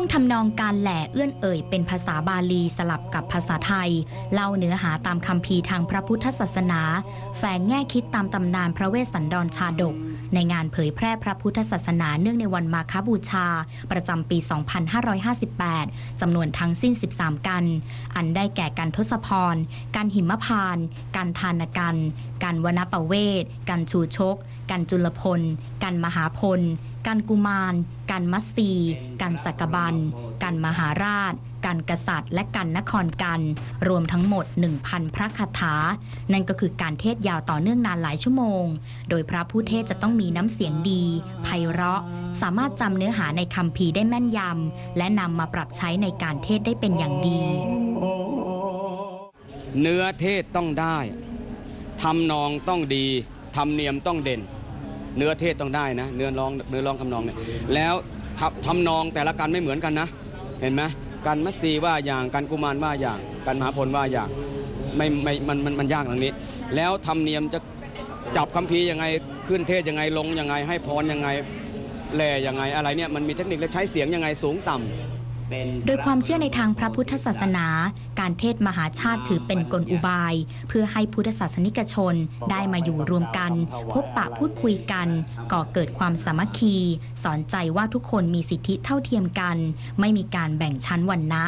งทำนองการแหล่เอื้อนเอ่ยเป็นภาษาบาลีสลับกับภาษาไทย เล่าเนื้อหาตามคำพีร์ทางพระพุทธศาสนา แฝงแง่คิดตามตำนานพระเวสสันดรชาดก ในงานเผยแพร่พระพุทธศาสนาเนื่องในวันมาคบูชา ประจำปี 2558 จำนวนทั้งสิ้น 13 กัน อันได้แก่การทศพร การหิมพานต์การทานกัน การวนปเวท การชูชก การจุลพล การมหาพล การกุมาร การมัสสีการสักบัน การมหาราช การกษัตริย์ และการนครกัน รวมทั้งหมด 1,000 พระคาถา นั่นก็คือการเทศยาวต่อเนื่องนานหลายชั่วโมง โดยพระผู้เทศจะต้องมีน้ำเสียงดีไพเราะ สามารถจำเนื้อหาในคำพีได้แม่นยำ และนำมาปรับใช้ในการเทศได้เป็นอย่างดี เนื้อเทศต้องได้ทำนองต้องดีทำเนียมต้องเด่น เนื้อเทศต้องได้นะ เนื้อร้องเนื้อร้องทำนองเนี่ยแล้วทำทำนองแต่ละกันไม่เหมือนกันนะ เห็นไหมกันมัสซีว่าอย่างกันกุมารว่าอย่างกันมหาพลว่าอย่างไม่ไม่มันมันมันยากตรงนี้ แล้วทำเนียมจะจับคำพีร์ยังไงขึ้นเทศยังไงลงยังไงให้พรยังไงแลยังไงอะไรเนี่ยมันมีเทคนิคและใช้เสียงยังไงสูงต่ำ โดยความเชื่อในทางพระพุทธศาสนา การเทศมหาชาติถือเป็นกลอุบาย เพื่อให้พุทธศาสนิกชนได้มาอยู่รวมกัน พบปะพูดคุยกัน ก่อเกิดความสามัคคี สอนใจว่าทุกคนมีสิทธิเท่าเทียมกัน ไม่มีการแบ่งชั้นวรรณะ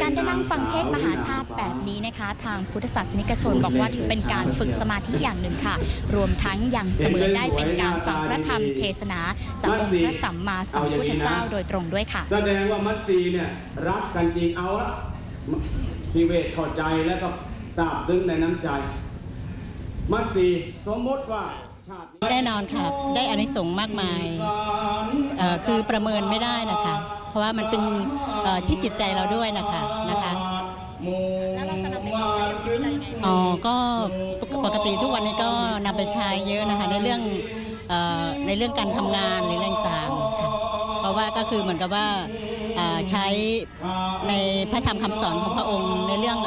การได้นั่งฟังเทศน์มหาชาติแบบนี้นะคะ ทางพุทธศาสนิกชนบอกว่าถือเป็นการฝึกสมาธิอย่างหนึ่งค่ะ รวมทั้งยังเสมือนได้เป็นการฟังพระธรรมเทศนาจากองค์พระสัมมาสัมพุทธเจ้าโดยตรงด้วยค่ะ แสดงว่ามัตซีเนี่ยรักกันจริงเอาละพิเวทเข้าใจแล้วก็ทราบซึ้งในน้ำใจ มัตซีสมมติว่าชาติแน่นอนค่ะ ได้อานิสงส์มากมายเอ่อคือประเมินไม่ได้นะคะเพ ราะว่ามันเป็นที่จิตใจเราด้วยนะคะนะคะแล้วเราจะนำไปปรับใช้กับชีวิตเรายังไงอ๋อก็ปกติทุกวันนี้ก็นำไปใช้เยอะนะคะในเรื่องอในเรื่องการทำงานหรือเรื่องต่างๆค่ะเพราะว่าก็คือเหมือนกับว่าใช้ในพระธรรมคำสอนของพระองค์ในเรื่อง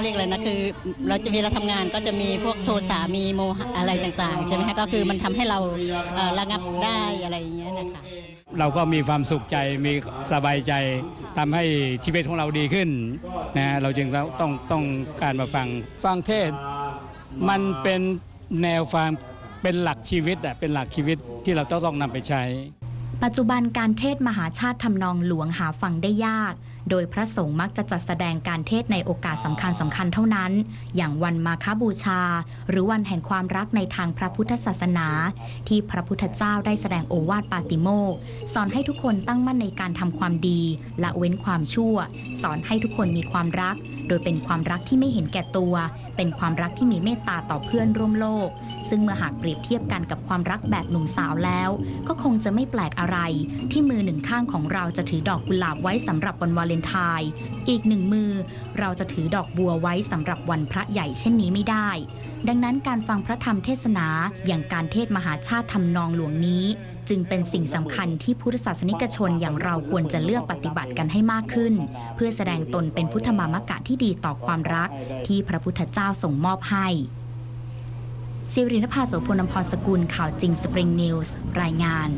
เขาเรียกอะไรนะคือ เราจะเวลาทำงานก็จะมีพวกโทสามีโมหะอะไรต่างๆ ใช่ไหมคะก็คือมันทำให้เราเอ่อระงับได้อะไรอย่างเงี้ยนะคะเราก็มีความสุขใจมีสบายใจทำให้ชีวิตของเราดีขึ้นนะเราจึงต้องต้องต้องการมาฟังฟังเทศน์มันเป็นแนวฟังเป็นหลักชีวิตอะเป็นหลักชีวิตที่เราต้องต้องนำไปใช้ ปัจจุบันการเทศน์มหาชาติทำนองหลวงหาฟังได้ยาก โดยพระสงฆ์มักจะจัดแสดงการเทศในโอกาสสำคัญสำคัญเท่านั้น อย่างวันมาคบูชา หรือวันแห่งความรักในทางพระพุทธศาสนา ที่พระพุทธเจ้าได้แสดงโอวาทปาติโมกสอนให้ทุกคนตั้งมั่นในการทำความดีละเว้นความชั่ว สอนให้ทุกคนมีความรัก โดยเป็นความรักที่ไม่เห็นแก่ตัว เป็นความรักที่มีเมตตาต่อเพื่อนร่วมโลก ซึ่งเมื่อหากเปรียบเทียบกันกับความรักแบบหนุ่มสาวแล้ว ก็คงจะไม่แปลกอะไร ที่มือหนึ่งข้างของเราจะถือดอกกุหลาบไว้สำหรับวันวาเลนไทน์อีกหนึ่งมือ เราจะถือดอกบัวไว้สำหรับวันพระใหญ่เช่นนี้ไม่ได้ ดังนั้นการฟังพระธรรมเทศนาอย่างการเทศมหาชาติทำนองหลวงนี้ จึงเป็นสิ่งสำคัญที่พุทธศาสนิกชนอย่างเราควรจะเลือกปฏิบัติกันให้มากขึ้น เพื่อแสดงตนเป็นพุทธมามกะที่ดีต่อความรัก ที่พระพุทธเจ้าทรงมอบให้ สิรินภาโสพลนพรสกุลข่าวจริงสปริงนิวส์รายงาน